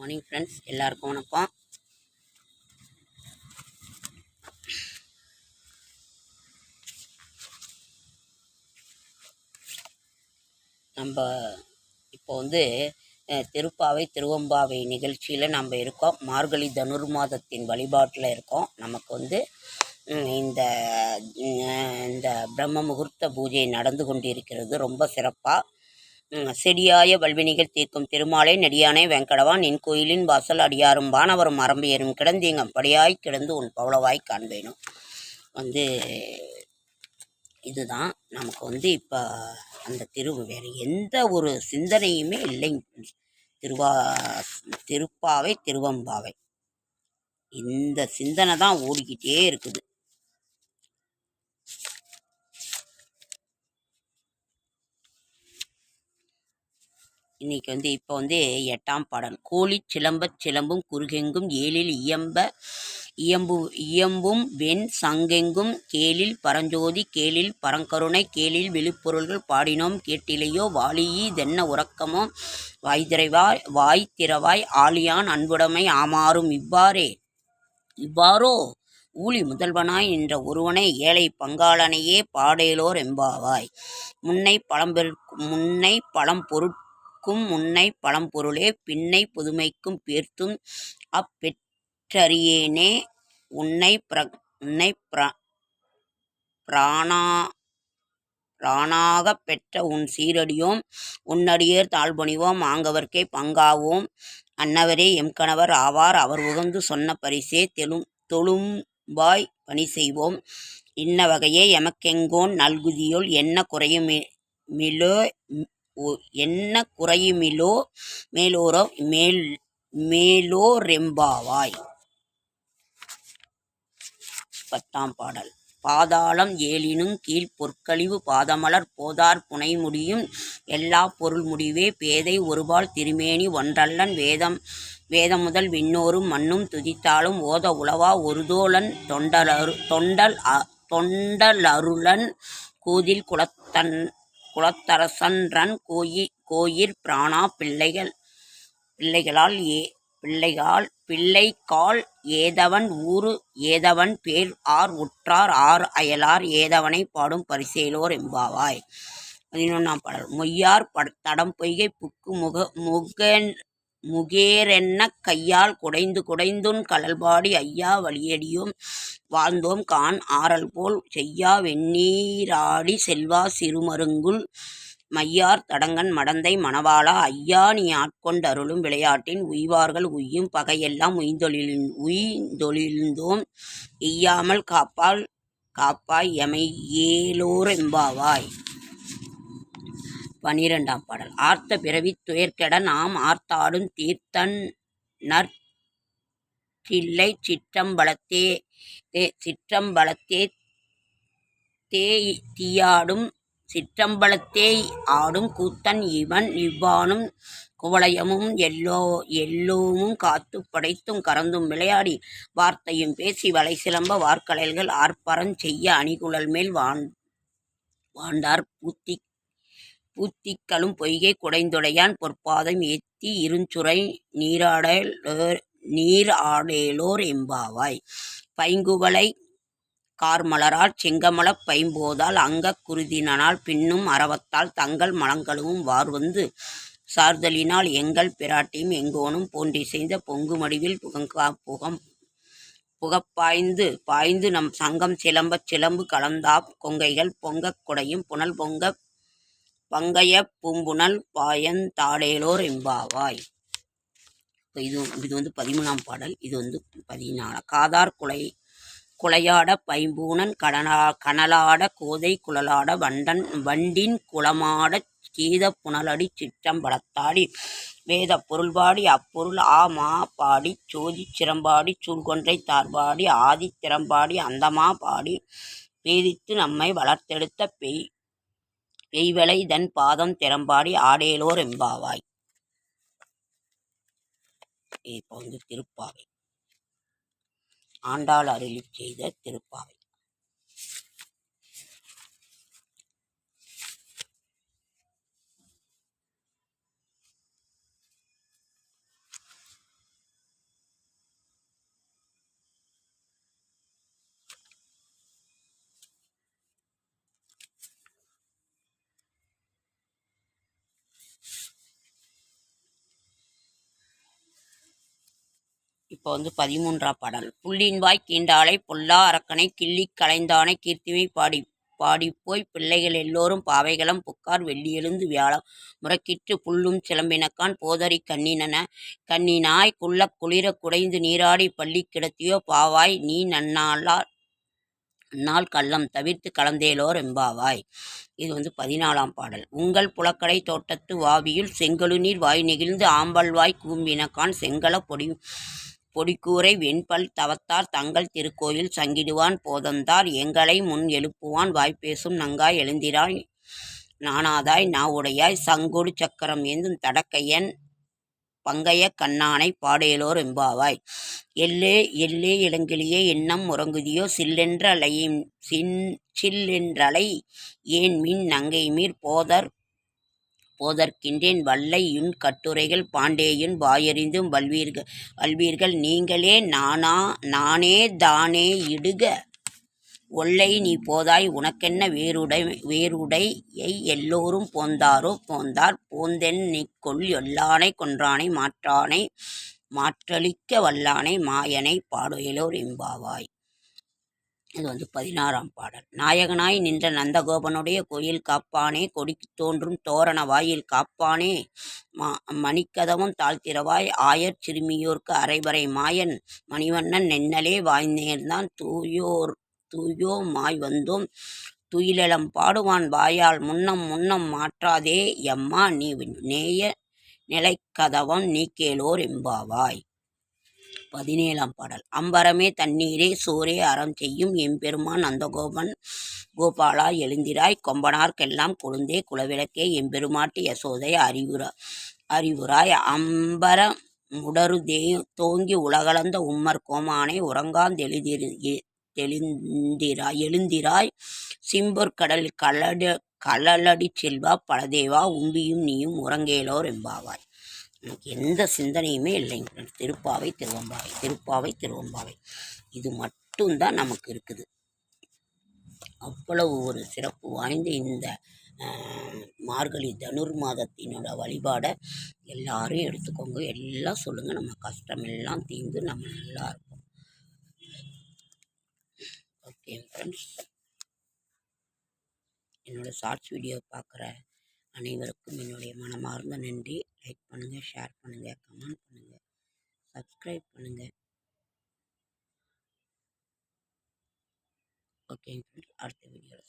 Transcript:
Morning friends எல்லாருக்கும் வணக்கம். நம்ம இப்போ வந்து திருப்பாவை திருவம்பாவை நிகழ்ச்சியில் நம்ம இருக்கோம். மார்கழி தனுர் மாதத்தின் வழிபாட்டில் இருக்கோம். நமக்கு வந்து இந்த இந்த பிரம்ம முகூர்த்த பூஜை நடந்து கொண்டிருக்கிறது. ரொம்ப சிறப்பாக செடியாய வல்வினிகள் தீர்க்கும் திருமாலை நெடியானே வெங்கடவான் நின் கோயிலின் வாசல் அடியாரும் வானவரும் அரம்பியரும் கிடந்தீங்கம் படியாய் கிடந்து உன் பவளவாய் காண்பேனும். வந்து இதுதான். நமக்கு வந்து இப்போ அந்த திரு வேறு எந்த ஒரு சிந்தனையுமே இல்லை. திருவா திருப்பாவை திருவம்பாவை. இந்த சிந்தனை தான் ஓடிக்கிட்டே இருக்குது. இன்னைக்கு வந்து இப்போ வந்து எட்டாம் பாடல். கோழி சிலம்பச் சிலம்பும் குறுகெங்கும் ஏழில் இயம்ப இயம்பு இயம்பும் வெண் சங்கெங்கும் கேளில் பரஞ்சோதி கேளில் பரங்கருணை கேளில் விழுப்பொருள்கள் பாடினோம் கேட்டிலையோ வாலியி தென்ன உறக்கமோ. வாய் திறவாய் வாய் திறவாய் ஆழியான் அன்புடைமை ஆமாறும் இவ்வாறே. இவ்வாறோ ஊழி முதல்வனாய் நின்ற ஒருவனை ஏழை பங்காளனையே பாடேலோர் எம்பாவாய் முன்னை பழம்பெரு முன்னை பழம் பொருட் பொருட்கும் முன்னை பழம்பொருளே பின்னை புதுமைக்கும் பேர்த்தும் அப்பெற்றறியேனே உன்னை பிர உன்னை பிர பிராணா பிராணாகப் பெற்ற உன் சீரடியோம் உன்னடியேர் தாழ்பணிவோம் ஆங்கவர்க்கே பங்காவோம். அன்னவரே எம் கணவர் ஆவார் அவர் உகந்து சொன்ன பரிசே தெலும் தொழும்பாய் பணி செய்வோம். இன்ன வகையே எமக்கெங்கோன் நல்குதியுள் என்ன குறையும் மிலோ என்ன குறையுமிலோ மேலோரோ மேல் மேலோரெம்பாவாய். பத்தாம் பாடல். பாதாளம் ஏழினும் கீழ் பொற்கழிவு பாதமலர் போதார் புனை முடியும் எல்லா பொருள் முடிவே பேதை ஒருபால் திருமேனி ஒன்றல்லன் வேதம் வேதம் முதல் விண்ணோரும் மண்ணும் துதித்தாலும் ஓத உளவா ஒருதோளன் தொண்டலரு தொண்டல் அ- தொண்டலருளன் கூதில் குலத்தன் குலத்தரசன்றன் கோயி கோயிற் பிராணா பிள்ளைகள் பிள்ளைகளால் ஏ பிள்ளைகால் பிள்ளைக்கால் ஏதவன் ஊரு ஏதவன் பேர் ஆர் உற்றார் ஆர் அயலார் ஏதவனை பாடும் பரிசேலோர் எம்பாவாய் பதினொன்றாம் பாடல். மொய்யார் பட தடம் பொய்கை புக்கு முக முகன் முகேரென்ன கையால் குடைந்து குடைந்துன் கடல்பாடி ஐயா வழியடியும் வாழ்ந்தோம் கான் ஆறல் போல் செய்யா வெந்நீராடி செல்வா சிறுமருங்குள் மையார் தடங்கன் மடந்தை மணவாளா ஐயா நீ ஆட்கொண்டருளும் விளையாட்டின் உய்வார்கள் உய்யும் பகையெல்லாம் உய்ந்தொழிலின் உய்ந்தொழிந்தோம் எய்யாமல் காப்பால் காப்பாய் எமை ஏலோரெம்பாவாய் பனிரெண்டாம் பாடல். ஆர்த்த பிறவி துயர்கெட நாம் ஆர்த்தாடும் தீர்த்தன் நற்கிள்ளை சிற்றம்பலத்தே தே- சிற்றம்பலத்தே தே தீயாடும் சிற்றம்பலத்தே ஆடும் கூத்தன் இவன் இவ்வானும் குவளையமும் எல்லோ எல்லோமும் காத்து படைத்தும் கறந்தும் விளையாடி வார்த்தையும் பேசி வலை சிலம்ப வார்க்கடல்கள் ஆர்ப்பரம் செய்ய அணிகுழல் மேல் வான் வாண்டார் பூத்தி பூத்திக்களும் பொய்கை குடைந்துடையான் பொற்பாதம் ஏத்தி இருஞ்சுரை நீராடலோர் நீர் ஆடேலோர் எம்பாவாய் பைங்குவளை கார்மலரால் செங்கமலப் பைம்போதால் அங்கக் குருதினால் பின்னும் அரவத்தால் தங்கள் மலங்களும் வார்வந்து சார்தலினால் எங்கள் பிராட்டியும் எங்கோனும் போன்றிசைந்த பொங்கு மடிவில் புகங்கா புகம் புகப்பாய்ந்து பாய்ந்து நம் சங்கம் சிலம்பச் சிலம்பு கலந்தாப் கொங்கைகள் பொங்கக் குடையும் புனல் பொங்க பங்கைய பூம்புணல் பாயந்தாடேலோர் எம்பாவாய் இப்போ இது இது வந்து பதிமூணாம் பாடல். இது வந்து பதினாலு காதார் குலை குலையாட பைம்பூனன் கடனா கனலாட கோதை குழலாட வண்டன் வண்டின் குளமாட கீத புனலடி சிற்றம்பலத்தாடி வேத பொருள்பாடி அப்பொருள் ஆ மா பாடி சோதி சிரம்பாடி சூழ்கொன்றை தார்பாடி ஆதி திறம்பாடி அந்தமா பாடி பேதித்து நம்மை வளர்த்தெடுத்த பெய். பெய்வளை தன் பாதம் திறம்பாடி ஆடேலோர் எம்பாவாய் இப்போ வந்து திருப்பாவை. ஆண்டாள் அருளி செய்த திருப்பாவை. இப்போ வந்து பதிமூன்றாம் பாடல். புள்ளின் வாய் கீண்டாலை பொல்லா அரக்கனை கிள்ளி கலைந்தானை கீர்த்திமை பாடி பாடிப்போய் பிள்ளைகள் எல்லோரும் பாவைகளம் புக்கார் வெள்ளியெழுந்து வியாழம் முறக்கிற்று புல்லும் சிலம்பினக்கான் போதறி கண்ணினன கண்ணினாய் குள்ள குளிரக் குடைந்து நீராடி பள்ளி கிடத்தியோ பாவாய் நீ நன்னாளார் நாள் கள்ளம் தவிர்த்து கலந்தேலோர் எம்பாவாய். இது வந்து பதினாலாம் பாடல். உங்கள் புலக்கடை தோட்டத்து வாவியுள் செங்கழுநீர் வாய் நெகிழ்ந்து ஆம்பல்வாய் கூம்பினக்கான் செங்கல பொடி பொடிக்கூரை வெண்பல் தவத்தார் தங்கள் திருக்கோயில் சங்கிடுவான் போதந்தார் எங்களை முன் எழுப்புவான் வாய்ப்பேசும் நங்காய் எழுந்திராய் நானாதாய் நாவுடையாய் சங்கொடு சக்கரம் ஏந்தும் தடக்கையன் பங்கைய கண்ணானை பாடேலோர் எம்பாவாய் எல்லே எல்லே இளங்கிளியே எண்ணம் உறங்குதியோ சில்லென்ற அலையும் சின் சில்லென்றலை ஏன் மின் நங்கை மீர் போதர் போதற்கின்றேன். வல்லை யுன் கட்டுரைகள் பாண்டேயுன் வாயறிந்தும் வல்வீர்கள் வல்வீர்கள் நீங்களே நானா நானே தானே இடுக. ஒல்லை நீ போதாய் உனக்கென்ன வேறுடை வேறுடையை எல்லோரும் போந்தாரோ போந்தார். போந்தென் நீ கொல் எல்லானை கொன்றானை மாற்றானை மாற்றளிக்க வல்லானை மாயனை பாடுயலோர் எம்பாவாய் இது வந்து பதினாறாம் பாடல். நாயகனாய் நின்ற நந்தகோபனுடைய கோயில் காப்பானே கொடிக்கு தோன்றும் தோரண வாயில் காப்பானே மா மணிக்கதவும் தாழ்த்திரவாய் ஆயர் சிறுமியோர்க்கு அரைவரை மாயன் மணிவண்ணன் நென்னலே வாய்நேர்ந்தான் தூயோர் தூயோ மாய் வந்தோம் துயிலெலம் பாடுவான் வாயால் முன்னம் முன்னம் மாற்றாதே எம்மா நீ நேய நிலைக்கதவம் நீக்கேலோர் எம்பாவாய். பதினேழாம் பாடல். அம்பரமே தண்ணீரே சோரே அறம் செய்யும் எம்பெருமான் நந்தகோபன் கோபாலா எழுந்திராய் கொம்பனார்க்கெல்லாம் கொழுந்தே குலவிளக்கே எம்பெருமாட்டு யசோதை அறிவுரா அறிவுராய் அம்பர முடரு தே தோங்கி உலகளந்த உம்மர் கோமானை உறங்காந்தெழுதிரு தெளிந்திராய் எழுந்திராய். சிம்பொற்கடல் கலடு கலலடி செல்வா பலதேவா உம்பியும் நீயும் உறங்கேலோர் எம்பாவாய் எனக்கு எந்த சிந்தனையுமே இல்லைங்க திருப்பாவை திருவம்பாவை திருப்பாவை திருவம்பாவை. இது மட்டும்தான் நமக்கு இருக்குது. அவ்வளவு ஒரு சிறப்பு வாய்ந்த இந்த மார்கழி தனுர் மாதத்தினோட வழிபாடை எல்லாரும் எடுத்துக்கோங்க. எல்லாம் சொல்லுங்கள் நம்ம கஷ்டம் எல்லாம் தீர்ந்து நம்ம நல்லா இருப்போம். ஓகே ஃப்ரெண்ட்ஸ் என்னோடய ஷார்ட்ஸ் வீடியோ பார்க்குற அனைவருக்கும் என்னுடைய மனமார்ந்த நன்றி. லைக் பண்ணுங்கள் ஷேர் பண்ணுங்கள் கமெண்ட் பண்ணுங்கள் சப்ஸ்கிரைப் பண்ணுங்கள் ஓகேங்க ஃப்ரெண்ட்ஸ் அடுத்த வீடியோவில்